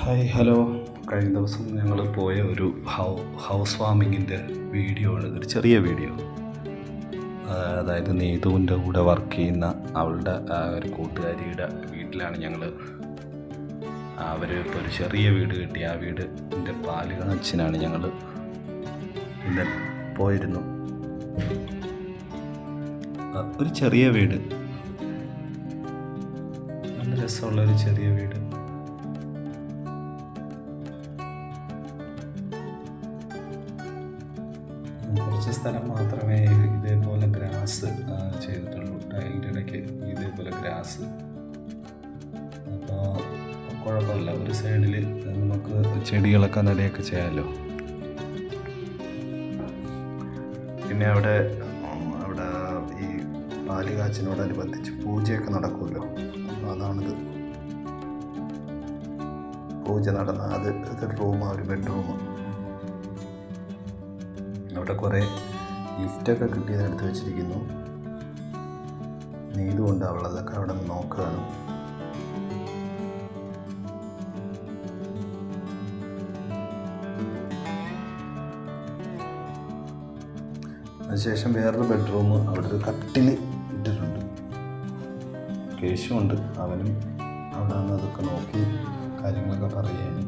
Hi hello. കഴിഞ്ഞ ദിവസം ഞങ്ങൾ പോയ ഒരു ഹൗ ഹൗസ് വാമിങ്ങിന്റെ വീഡിയോ ആണ്. ഒരു ചെറിയ വീഡിയോ. അതായത് നീതുവിന്റെ കൂടെ വർക്ക് ചെയ്യുന്ന അവളുടെ ഒരു കൂട്ടുകാരിയുടെ വീട്ടിലാണ് ഞങ്ങൾ അവർ ഇപ്പോൾ ഒരു ചെറിയ വീട് കിട്ടി ആ വീടിന്റെ പാലുകൾ അച്ഛനാണ് ഞങ്ങൾ ഇന്ന് പോയിരുന്നു. ഒരു ചെറിയ വീട്. നല്ല രസമുള്ള ഒരു ചെറിയ വീട്. കുറച്ച് സ്ഥലം മാത്രമേ ഇതേപോലെ ഗ്രാസ് ചെയ്തിട്ടുള്ളൂ. ടൈലിന്റെ ഇടയ്ക്ക് ഇതേപോലെ ഗ്രാസ്. അപ്പോൾ കുഴപ്പമില്ല. ഒരു സൈഡിൽ നമുക്ക് ചെടികളൊക്കെ നടുകയൊക്കെ ചെയ്യാമല്ലോ പിന്നെ അവിടെ അവിടെ ഈ പാൽ കാച്ചിനോടനുബന്ധിച്ച് പൂജയൊക്കെ നടക്കുമല്ലോ. അതാണിത്. പൂജ നടന്ന അത് ഇതൊരു റൂമാണ് ഒരു ബെഡ്റൂം അവിടെ കുറേ ഗിഫ്റ്റൊക്കെ കിട്ടിയത് എടുത്ത് വെച്ചിരിക്കുന്നു നീതുകൊണ്ട് അവളതൊക്കെ അവിടെ നിന്ന് നോക്കുകയാണ്. അതിനുശേഷം വേറൊരു ബെഡ്റൂം അവിടെ ഒരു കട്ടിൽ ഇട്ടിട്ടുണ്ട്. കേശുണ്ട് അവനും അവിടെ നിന്ന് അതൊക്കെ നോക്കി കാര്യങ്ങളൊക്കെ പറയുകയാണ്.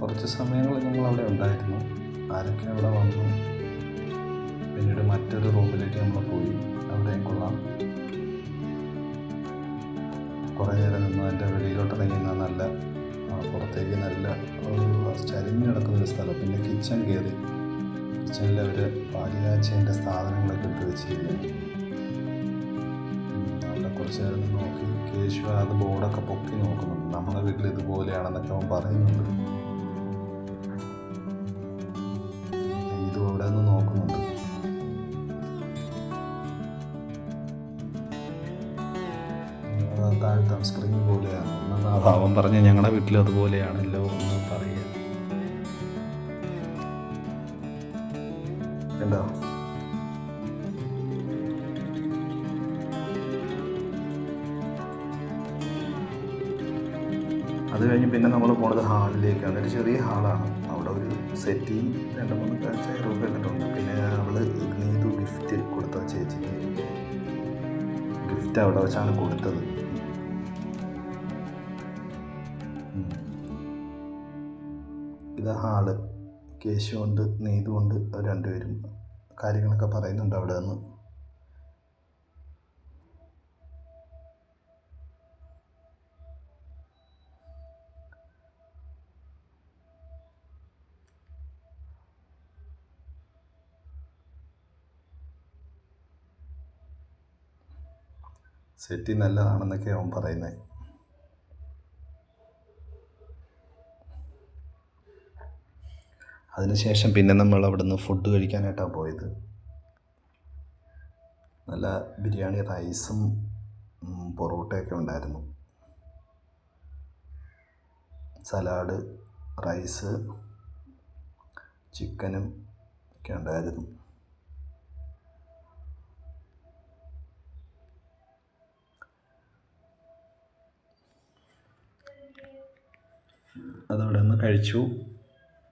കുറച്ച് സമയങ്ങൾ ഞങ്ങൾ അവിടെ ഉണ്ടായിരുന്നു. ആരൊക്കെ അവിടെ വന്നു. പിന്നീട് മറ്റൊരു റൂമിലേക്ക് നമ്മൾ പോയി. അവിടെയും കൊള്ളാം. കുറേ നേരം നിന്ന് അതിന്റെ വെളിയിലോട്ട് ഇറങ്ങിയിരുന്ന നല്ല പുറത്തേക്ക് നല്ല ചരിഞ്ഞ് കിടക്കുന്നൊരു സ്ഥലം. പിന്നെ കിച്ചൺ കയറി. കിച്ചണിൽ അവർ പാലിയാച്ചേന്റെ സാധനങ്ങളൊക്കെ എടുത്ത് വെച്ചിരിക്കുന്നു അവിടെ കുറച്ച് നേരം നോക്കി. കേശു അത് ബോർഡൊക്കെ പൊക്കി നോക്കുന്നുണ്ട്. നമ്മുടെ വീട്ടിൽ ഇതുപോലെയാണെന്നൊക്കെ അവൻ പറയുന്നുണ്ട്. താഴത്തെ സ്പ്രിങ് പോലെയാണ്. അത് അവൻ പറഞ്ഞ ഞങ്ങളുടെ വീട്ടിലും അതുപോലെയാണല്ലോ എന്ന് പറയുക അത് കഴിഞ്ഞ് പിന്നെ നമ്മൾ പോണത് ഹാളിലേക്ക് അതൊരു ചെറിയ ഹാളാണ്. അവിടെ ഒരു സെറ്റിയും രണ്ട് മൂന്ന് ചെയറൊക്കെ ഇട്ടിട്ടുണ്ട് പിന്നെ അവൾ നീതു ഗിഫ്റ്റ് കൊടുത്ത ചേച്ചിക്ക്. ഗിഫ്റ്റ് അവിടെ വെച്ചാണ് കൊടുത്തത്. ഇത് ഹാൾ കേശുണ്ട് നെയ്തുകൊണ്ട് അവർ രണ്ടുപേരും കാര്യങ്ങളൊക്കെ പറയുന്നുണ്ട് അവിടെ നിന്ന്. സെറ്റി നല്ലതാണെന്നൊക്കെ അവൻ പറയുന്നത് അതിനുശേഷം പിന്നെ നമ്മൾ അവിടുന്ന് ഫുഡ് കഴിക്കാനായിട്ടാണ് പോയത്. നല്ല ബിരിയാണി റൈസും പൊറോട്ടയൊക്കെ ഉണ്ടായിരുന്നു. സലാഡ് റൈസ് ചിക്കനും ഒക്കെ ഉണ്ടായിരുന്നു. അതവിടെ നിന്ന് കഴിച്ചു.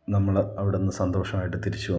നമ്മൾ അവിടെ നിന്ന് സന്തോഷമായിട്ട് തിരിച്ചു വന്നു.